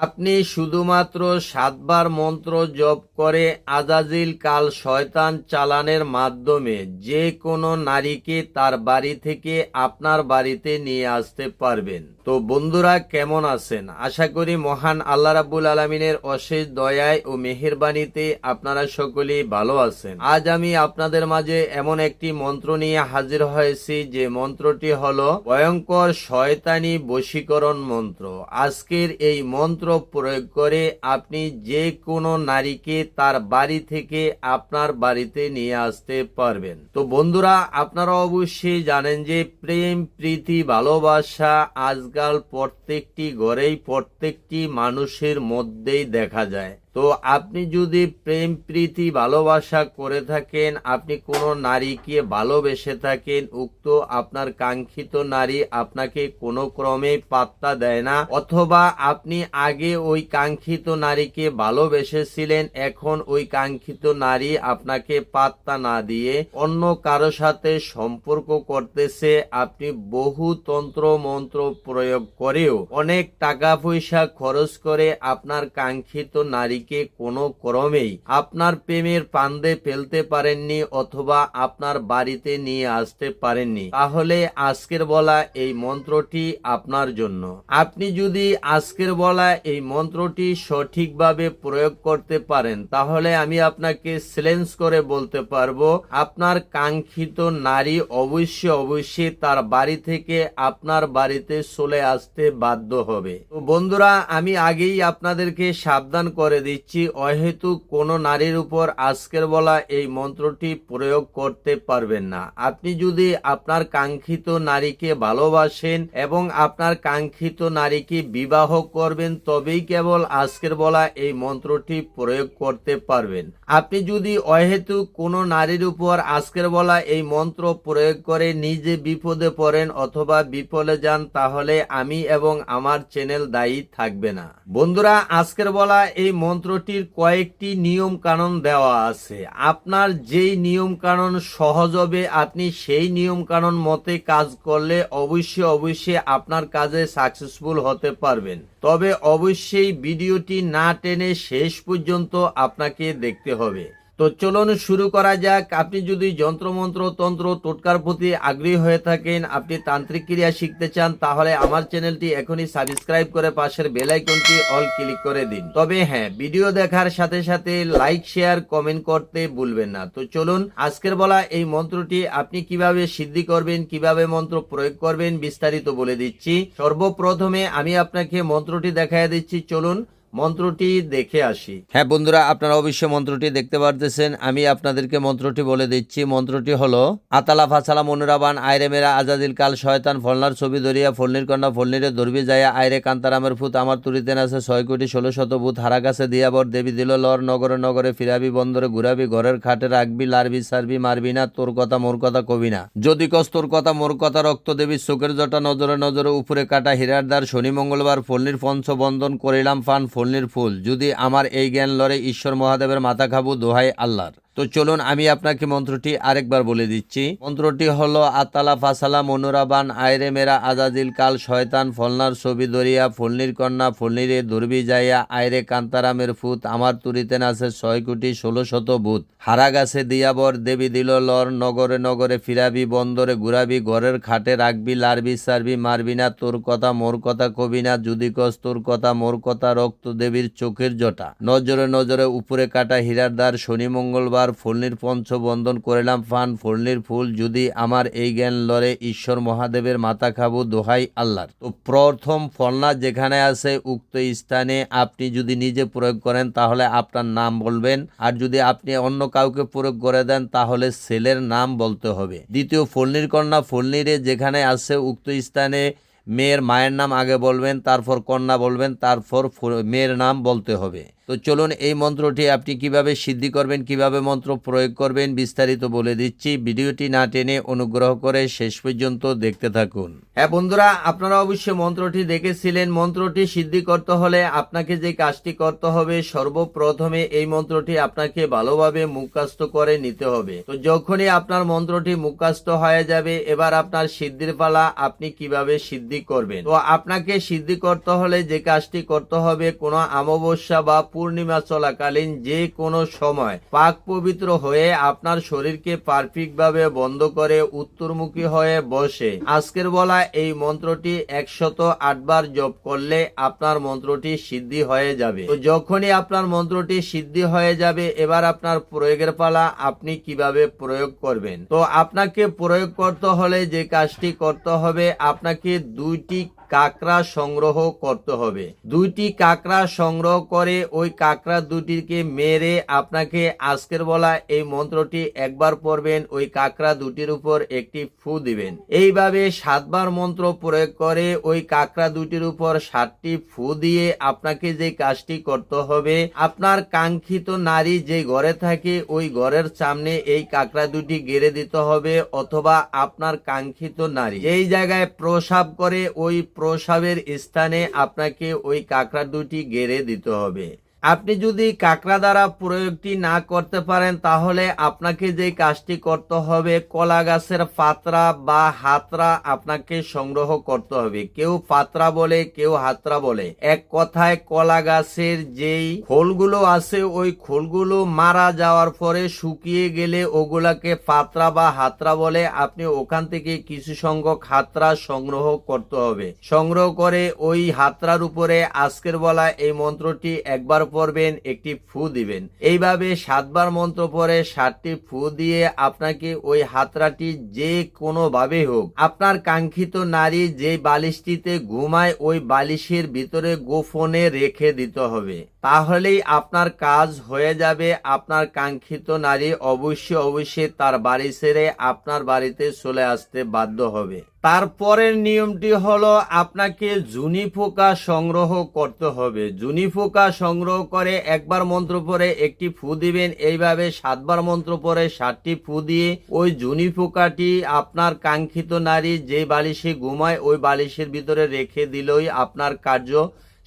আপনি শুধুমাত্র সাতবার মন্ত্র জপ করে আজাজিল কাল শয়তান চালানের মাধ্যমে যে কোনো নারীকে তার বাড়ি থেকে আপনার বাড়িতে নিয়ে আসতে পারবেন। তো বন্ধুরা, কেমন আছেন? আশা করি মহান আল্লাহ রাব্বুল আলমিনের অশেষ দয়ায় ও মেহেরবানিতে আপনারা সকলেই ভালো আছেন। আজ আমি আপনাদের মাঝে এমন একটি মন্ত্র নিয়ে হাজির হয়েছি, যে মন্ত্রটি হল ভয়ঙ্কর শয়তানি বশীকরণ মন্ত্র। আজকের এই মন্ত্র প্রয়োগ করে আপনি যে কোনো নারীকে তার বাড়ি থেকে আপনার বাড়িতে নিয়ে আসতে পারবেন। তো বন্ধুরা আপনারা অবশ্যই জানেন যে প্রেম, প্রীতি, ভালোবাসা আজকাল প্রত্যেকটি ঘরেই প্রত্যেকটি মানুষের মধ্যেই দেখা যায়। তো আপনি যদি প্রেম, প্রীতি, ভালোবাসা করে থাকেন, আপনি কোনো নারীকে ভালোবেসে থাকেন, উক্ত আপনার কাঙ্ক্ষিত নারী আপনাকে কোনো ক্রমে পাত্তা দেয় না, অথবা আপনি আগে ওই কাঙ্ক্ষিত নারীকে ভালোবেসেছিলেন, এখন ওই কাঙ্ক্ষিত নারী আপনাকে পাত্তা না দিয়ে অন্য কারও সাথে সম্পর্ক করতেছে, আপনি বহু তন্ত্র মন্ত্র প্রয়োগ করেও অনেক টাকা পয়সা খরচ করে আপনার কাঙ্ক্ষিত নারীকে কোনো ক্রমেই আপনার প্রেমের পান্দে ফেলতে পারেননি অথবা আপনার বাড়িতে নিয়ে আসতে পারেননি। তাহলে আজকের বলা এই মন্ত্রটি আপনার জন্য। আপনি যদি আজকের বলা এই মন্ত্রটি সঠিকভাবে প্রয়োগ করতে পারেন, তাহলে আমি আপনাকে চ্যালেঞ্জ করে বলতে পারব, আপনার কাঙ্ক্ষিত নারী অবশ্যই অবশ্যই তার বাড়ি থেকে আপনার বাড়িতে চলে আসতে বাধ্য হবে। তো বন্ধুরা, আমি আগেই আপনাদেরকে সাবধান করে দিচ্ছি, অহেতু কোনো নারীর উপর আজকের বলা এই মন্ত্রটি প্রয়োগ করতে পারবেন না। আপনি যদি আপনার কাঙ্ক্ষিত নারীকে ভালোবাসেন এবং আপনার কাঙ্ক্ষিত নারীকে বিবাহ করবেন, তবেই কেবল আজকের বলা এই মন্ত্রটি প্রয়োগ করতে পারবেন। আপনি যদি অহেতু কোনো নারীর উপর আজকের বলা এই মন্ত্র প্রয়োগ করে নিজে বিপদে পড়েন অথবা বিফলে যান, তাহলে আমি এবং আমার চ্যানেল দায়ী থাকবে না। বন্ধুরা, আজকের বলা এই মন্ত্রটির কয়েকটি নিয়ম কানুন দেওয়া আছে। আপনার যেই নিয়ম কানুন সহজ হবে, আপনি সেই নিয়ম কানুন মতে কাজ করলে অবশ্যই অবশ্যই আপনার কাজে সাকসেসফুল হতে পারবেন। তবে অবশ্যই ভিডিওটি না টেনে শেষ পর্যন্ত আপনাকে দেখতে হবে। তো চলুন শুরু করা যাক। আপনি যদি যন্ত্রমন্ত্র, তন্ত্র, টোটকার প্রতি আগ্রহী হয়ে থাকেন, আপনি তান্ত্রিক ক্রিয়া শিখতে চান, তাহলে আমার চ্যানেলটি এখনই সাবস্ক্রাইব করে পাশের বেল আইকনটি অল ক্লিক করে দিন। তবে হ্যাঁ ভিডিও দেখার সাথে সাথে লাইক শেয়ার কমেন্ট করতে ভুলবেন না। তো চলুন, আজকের বলা এই মন্ত্রটি আপনি কীভাবে সিদ্ধি করবেন, কীভাবে মন্ত্র প্রয়োগ করবেন বিস্তারিত বলে দিচ্ছি। সর্বপ্রথমে আমি আপনাকে মন্ত্রটি দেখায় দিচ্ছি। চলুন মন্ত্রটি দেখে আসি। হ্যাঁ বন্ধুরা, আপনারা অবশ্যই মন্ত্রটি দেখতে পারতেছেন। আমি আপনাদেরকে মন্ত্রটি বলে দিচ্ছি। মন্ত্রটি হলো, আতালা ফাসালা মনুরাবান আয়রে মেরা আজাদিল কাল শয়তান ফলনার ছবি ধরিয়া ফলনির কন্যা ফলনিরে ধরবি যাইয়া আয়রে কান্তারামের ফুত আমার তুরিতেন আছে ছয় কোটি ষোলো শত ভূত হারা গাছে দিয়া বর দেবী দিল লর নগরে নগরে ফিরাবি বন্দরে ঘুরাবি ঘরের খাটে রাখবি লারবি সারবি মারবি না তোর কথা মোর কথা কবি না। যদি কস তোর কথা মোর কথা রক্ত দেবী চোখের জটা নজরে নজরে উপরে কাটা হীরার দ্বার শনি মঙ্গলবার ফলনির পঞ্চ বন্ধন করিলাম ফান ফলনির ফুল যদি আমার এই জ্ঞান লড়ে ঈশ্বর মহাদেবের মাথা খাব দোহাই আল্লাহর। তো চলুন আমি আপনাকে মন্ত্রটি আরেকবার বলে দিচ্ছি। মন্ত্রটি হলো, আতালা ফাসালা মনোরাবান আয়রে মেরা আজাদিল কাল শয়তান ফলনার ছবি দরিয়া ফলনির কন্যা ফলনিরে দুর্বি যাইয়া আয়রে কান্তারামের ফুত আমার তুরিতে আছে ছয় কোটি ষোলো শত ভূত। হারা গাছে দিয়াবর দেবী দিল লর, নগরে নগরে ফিরাবি বন্দরে ঘুরাবি, ঘরের খাটে রাখবি, লারবি সারবি, মারবি না তোর কথা, মোর কথা কবি না, যদি কস তোর কথা, মোর কথা রক্ত দেবীর চোখের জটা। নজরে নজরে উপরে কাটা হীরার দ্বার, শনি মঙ্গলবার ফলনির পঞ্চ বন্ধন করিলাম, ফান ফলনির ফুল যদি আমার এই জ্ঞান লড়ে, ঈশ্বর মহাদেবের মাথা খাব দোহাই আল্লাহর। তো প্রথম ফলনা যেখানে আছে, উক্ত স্থানে আপনি যদি নিজে প্রয়োগ করেন, তাহলে আপনার নাম বলবেন। আর যদি আপনি অন্য কাউকে প্রয়োগ করে দেন, তাহলে ছেলের নাম বলতে হবে। দ্বিতীয়, ফলনির কন্যা, ফুলনিরে যেখানে আছে, উক্ত স্থানে মেয়ের মায়ের নাম আগে বলবেন, তারপর কন্যা বলবেন, তারপর মেয়ের নাম বলতে হবে। তো চলুন এই মন্ত্রটি আপনি কীভাবে সিদ্ধি করবেন, কীভাবে মন্ত্র প্রয়োগ করবেন বিস্তারিত বলে দিচ্ছি। ভিডিওটি না টেনে অনুগ্রহ করে শেষ পর্যন্ত দেখতে থাকুন। হ্যাঁ বন্ধুরা, আপনারা অবশ্যই মন্ত্রটি দেখেছিলেন। মন্ত্রটি সিদ্ধি করতে হলে আপনাকে যে কাজটি করতে হবে, সর্বপ্রথমে এই মন্ত্রটি আপনাকে ভালোভাবে মুখকাস্ত করে নিতে হবে। তো যখনই আপনার মন্ত্রটি মুখকাস্ত হয়ে যাবে, এবার আপনার সিদ্ধির পালা আপনি কীভাবে সিদ্ধি করবেন? তো আপনাকে সিদ্ধি করতে হলে যে কাজটি করতে হবে, কোনো অমাবস্যা বা পূর্ণিমা চলাকালীন যে কোনো সময় পাক পবিত্র হয়ে আপনার শরীরকে পারফেক্ট ভাবে বন্ধ করে উত্তরমুখী হয়ে বসে। আজকের বলা এই মন্ত্রটি একশত আটবার জপ করলে আপনার মন্ত্রটি সিদ্ধি হয়ে যাবে। তো যখনই আপনার মন্ত্রটি সিদ্ধি হয়ে যাবে, এবার আপনার প্রয়োগের পালা আপনি কীভাবে প্রয়োগ করবেন? তো আপনাকে প্রয়োগ করতে হলে যে কাজটি করতে হবে, আপনাকে দুইটি কাকড়া সংগ্রহ করতে হবে। দুইটি কাকড়া সংগ্রহ করে ওই কাকড়া দুটিকে মেরে আপনাকে আজকের বলা এই মন্ত্রটি একবার পড়বেন, ওই কাকড়া দুটির উপর একটি ফু দিবেন। এইভাবে সাতবার মন্ত্র প্রয়োগ করে ওই কাকড়া দুটির উপর সাতটি ফু দিয়ে আপনাকে যে কাজটি করতে হবে, আপনার কাঙ্ক্ষিত নারী যে ঘরে থাকে ওই ঘরের সামনে এই কাকড়া দুটি গেড়ে দিতে হবে অথবা আপনার কাঙ্ক্ষিত নারী। এই জায়গায় প্রসাব করে ওই প্রসাবের স্থানে আপনাকে ওই কাঁকড়া দুটি গেড়ে দিতে হবে। আপনি যদি কাঁকড়া দ্বারা প্রয়োগটি না করতে পারেন, তাহলে আপনাকে যে কাজটি করতে হবে, কলা গাছের পাত্রা বা হাতরা আপনাকে সংগ্রহ করতে হবে। কেউ পাত্রা বলে, কেউ হাতরা বলে। এক কথায়, কলা গাছের যেই খোলগুলো আছে, ওই খোলগুলো মারা যাওয়ার পরে শুকিয়ে গেলে ওগুলাকে পাত্রা বা হাতরা বলে। আপনি ওখান থেকে কিছু সংখ্যক হাতরা সংগ্রহ করতে হবে। সংগ্রহ করে ওই হাতরার উপরে আজকের বলা এই মন্ত্রটি একবার পড়বেন, একটি ফু দিবেন। এইভাবে সাতবার মন্ত্র পরে সাতটি ফু দিয়ে আপনাকে ওই হাতরাটি যে কোনো ভাবে হোক, আপনার কাঙ্ক্ষিত নারী যে বালিশটিতে ঘুমায় ওই বালিশের ভিতরে গোপনে রেখে দিতে হবে। তাহলেই আপনার কাজ হয়ে যাবে। আপনার কাঙ্ক্ষিত নারী অবশ্যই অবশ্যই তার বাড়ি ছেড়ে আপনার বাড়িতে চলে আসতে বাধ্য হবে। তারপরের নিয়মটি হলো আপনাকে জুনি পোকা সংগ্রহ করতে হবে। জুনি পোকা সংগ্রহ করে একবার মন্ত্র পরে একটি ফু দিবেন। এইভাবে সাতবার মন্ত্র পরে সাতটি ফু দিয়ে ওই জুনি পোকাটি আপনার কাঙ্ক্ষিত নারী যে বালিশে ঘুমায়, ওই বালিশের ভিতরে রেখে দিলেই আপনার কার্য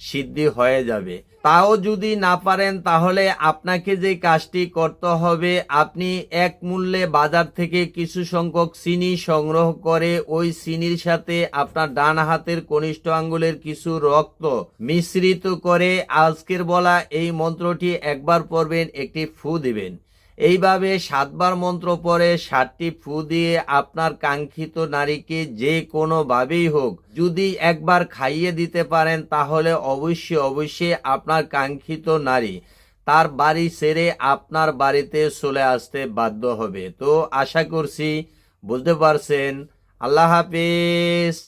সিদ্ধি হয়ে যাবে। তাও যদি না পারেন, তাহলে আপনাকে যে কাজটি করতে হবে, আপনি এক মূল্যে বাজার থেকে কিছু সংখ্যক চিনি সংগ্রহ করে ওই চিনির সাথে আপনার ডান হাতের কনিষ্ঠ আঙ্গুলের কিছু রক্ত মিশ্রিত করে আজকের বলা এই মন্ত্রটি একবার পড়বেন, একটি ফু দিবেন। এইভাবে সাতবার মন্ত্র পরে সাতটি ফু দিয়ে আপনার কাঙ্ক্ষিত নারীকে যে কোনোভাবেই হোক যদি একবার খাইয়ে দিতে পারেন তাহলে অবশ্যই অবশ্যই আপনার কাঙ্ক্ষিত নারী তার বাড়ি ছেড়ে আপনার বাড়িতে চলে আসতে বাধ্য হবে। তো আশা করছি বুঝতে পারছেন। আল্লাহ হাফিজ।